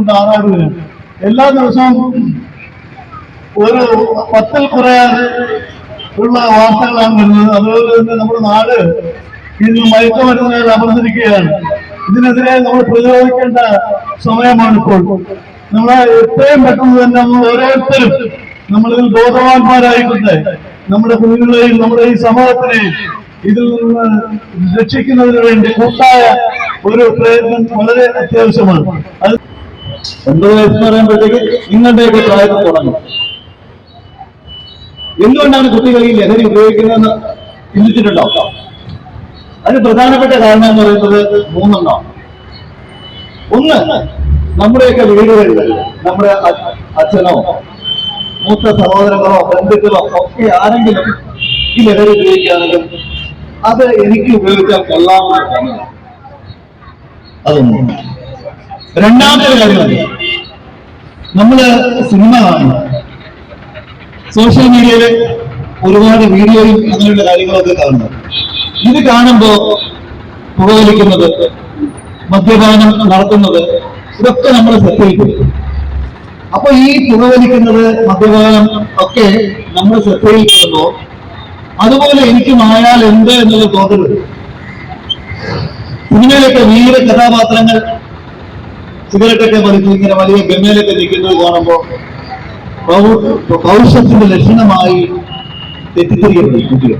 കൊണ്ട് ആറാടുകയാണ്. എല്ലാ ദിവസവും ഒരു പത്തിൽ കുറയാതെ ഉള്ള വാർത്തകളാണ് വരുന്നത്. അതുപോലെ തന്നെ നമ്മുടെ നാട് ഇന്ന് മയക്കുമരുന്നുകൾ അമർന്നിരിക്കുകയാണ്. ഇതിനെതിരെ നമ്മൾ പ്രതിരോധിക്കേണ്ട സമയമാണ് ഇപ്പോൾ. നമ്മളെ എത്രയും പെട്ടെന്ന് തന്നെ നമ്മൾ ഓരോരുത്തരും നമ്മളിതിൽ ബോധവാന്മാരായിക്കൊണ്ട് നമ്മുടെ കുഞ്ഞുങ്ങളെയും നമ്മുടെ ഈ സമൂഹത്തിനെയും ഇതിൽ നിന്ന് രക്ഷിക്കുന്നതിന് വേണ്ടി കൂട്ടായ ഒരു പ്രയത്നം വളരെ അത്യാവശ്യമാണ്. അത് ഒൻപത് വയസ്സ് പറയുമ്പോഴത്തേക്ക് നിങ്ങളുടെയൊക്കെ പ്രായത്തിൽ തുടങ്ങും എന്തുകൊണ്ടാണ് കുട്ടികൾ ഈ ലഹരി ഉപയോഗിക്കുന്നതെന്ന് ചിന്തിച്ചിട്ടുണ്ടോ? അതിന് പ്രധാനപ്പെട്ട കാരണം എന്ന് പറയുന്നത് മൂന്നെണ്ണം ഒന്ന് നമ്മുടെയൊക്കെ വീടുകളിൽ നമ്മുടെ അച്ഛനോ മൂത്ത സഹോദരങ്ങളോ ബന്ധുക്കളോ ഒക്കെ ആരെങ്കിലും ഈ ലഹരി ഉപയോഗിക്കുകയാണെങ്കിൽ അത് എനിക്ക് ഉപയോഗിച്ചാൽ കൊള്ളാമെന്ന് തോന്നുന്നു. അതൊന്നും. രണ്ടാമത്തെ കാര്യമാണ് നമ്മൾ സിനിമ കാണുന്നു സോഷ്യൽ മീഡിയയിൽ ഒരുപാട് വീഡിയോയും അങ്ങനെയുള്ള കാര്യങ്ങളൊക്കെ കാണുന്നു ഇത് കാണുമ്പോ പുകവലിക്കുന്നത് മദ്യപാനം നടത്തുന്നത് ഇതൊക്കെ നമ്മൾ ശ്രദ്ധയിൽപ്പെടും. അപ്പൊ ഈ പുകവലിക്കുന്നത് മദ്യപാനം ഒക്കെ നമ്മൾ ശ്രദ്ധയിൽപ്പെടുമ്പോ അതുപോലെ എനിക്കും ആയാൽ എന്ത് എന്നുള്ള തോന്നൽ. സിനിമയിലൊക്കെ വീര കഥാപാത്രങ്ങൾ സിഗരറ്റൊക്കെ വലിച്ച് ഇങ്ങനെ വലിയ ഗമ്മയിലൊക്കെ നിൽക്കുന്നത് കാണുമ്പോ ഭവിഷ്യത്തിന്റെ ലക്ഷണമായി തെറ്റിദ്ധരിക്കപ്പെടും കുട്ടികൾ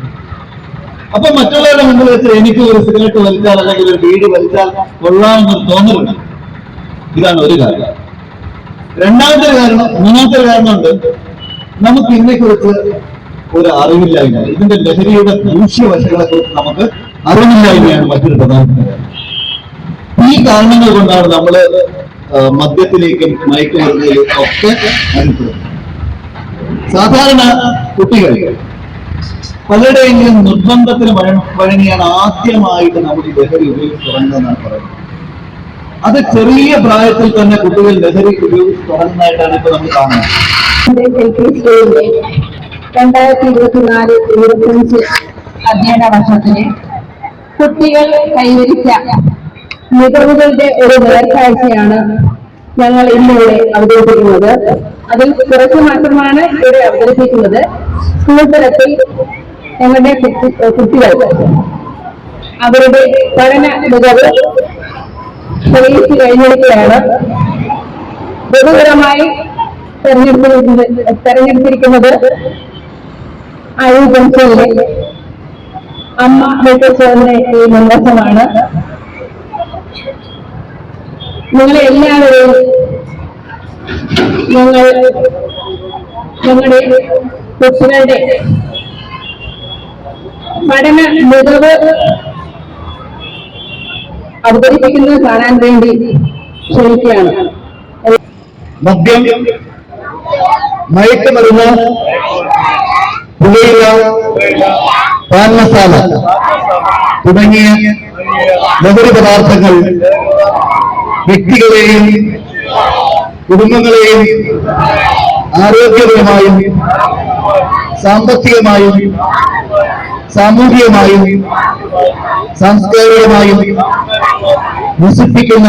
അപ്പൊ മറ്റുള്ളവരുടെ മുമ്പിൽ വെച്ച് എനിക്ക് ഒരു സിഗരറ്റ് വലിച്ചാൽ അല്ലെങ്കിൽ ഒരു ബീഡി വലിച്ചാൽ കൊള്ളാമെന്നൊരു തോന്നലുണ്ട് ഇതാണ് ഒരു കാര്യം. രണ്ടാമത്തെ കാരണം മൂന്നാമത്തെ കാരണമുണ്ട് നമുക്ക് ഇതിനെക്കുറിച്ച് ഒരു അറിവില്ലായ്മ. ഇതിന്റെ ലഹരിയുടെ ദൂഷ്യവശങ്ങളെ കുറിച്ച് നമുക്ക് അറിവില്ലായ്മയാണ് മറ്റൊരു പ്രധാനപ്പെട്ട ഈ കാരണങ്ങൾ കൊണ്ടാണ് നമ്മൾ മദ്യത്തിലേക്കും മയക്കുമരുന്നിലേക്കും ഒക്കെ അനുഭവം. സാധാരണ കുട്ടികൾ പലരുടെയെങ്കിലും നിർബന്ധത്തിന് വഴ- വഴങ്ങിയാണ് ആദ്യമായിട്ട് നമ്മൾ ലഹരി ഉപയോഗിച്ച് തുടങ്ങുന്നതെന്നാണ് പറയുന്നത്. അത് ചെറിയ പ്രായത്തിൽ തന്നെ കുട്ടികൾ ലഹരി ഉപയോഗിച്ച് തുടങ്ങുന്നതായിട്ടാണ് ഇപ്പൊ നമ്മൾ കാണുന്നത്. രണ്ടായിരത്തി ഇരുപത്തിനാല് ഇരുപത്തിയഞ്ച് അധ്യയന വർഷത്തിന് കുട്ടികൾ കൈവരിച്ച മികവുകളുടെ ഒരു നേർക്കാഴ്ചയാണ് ഞങ്ങൾ ഇന്നിവിടെ അവതരിപ്പിക്കുന്നത്. അതിൽ കുറച്ച് മാത്രമാണ് ഇവിടെ അവതരിപ്പിക്കുന്നത്. സ്കൂൾ തലത്തിൽ ഞങ്ങളുടെ കുട്ടി- കുട്ടികൾ അവരുടെ പഠന മികവ് തെളിയിച്ചു കഴിഞ്ഞിരിക്കുകയാണ്. ഗുരുതരമായി തെരഞ്ഞെടുത്തിരിക്കുന്നത് തെരഞ്ഞെടുത്തിരിക്കുന്നത് അഴു ജംഗ്ഷനിലെ അമ്മ വെട്ടച്ചേർന്ന ഈ നിർദ്ദേശമാണ് നിങ്ങളെ എല്ലാവരെയും ഞങ്ങൾ ഞങ്ങളുടെ കുട്ടികളുടെ പഠന മികവ് അവതരിപ്പിക്കുന്നത് കാണാൻ വേണ്ടി ക്ഷണിക്കുകയാണ് മദ്യം മയക്കുമരുന്ന് പുകയില പാൻ മസാല തുടങ്ങിയ ലഹരി പദാർത്ഥങ്ങൾ വ്യക്തികളെയും കുടുംബങ്ങളെയും ആരോഗ്യപരമായും സാമ്പത്തികമായും സാമൂഹികമായും സാംസ്കാരികമായും നശിപ്പിക്കുന്ന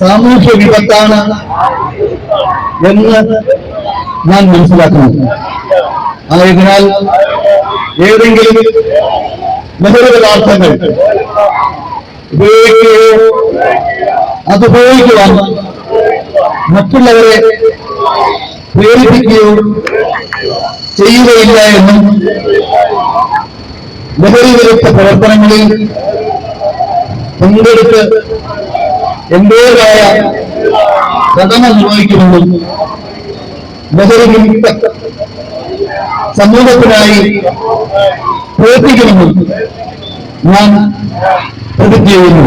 സാമൂഹ്യ വിപത്താണ് എന്ന് ഞാൻ മനസ്സിലാക്കുന്നു. ആയതിനാൽ ഏതെങ്കിലും ലഹരി പദാർത്ഥങ്ങൾ ഉപയോഗിക്കുകയോ അത് ഉപയോഗിക്കുവാൻ മറ്റുള്ളവരെ പ്രേരിപ്പിക്കുകയോ ചെയ്യുകയില്ല എന്നും ലഹരി വിരുദ്ധ പ്രവർത്തനങ്ങളിൽ പങ്കെടുത്ത് എന്റേതായ കടമ നിർവഹിക്കുമെന്നും ലഹരി വിമുക്ത സമൂഹത്തിനായി പ്രവർത്തിക്കുമെന്നും ഞാൻ പ്രതിജ്ഞ ചെയ്യുന്നു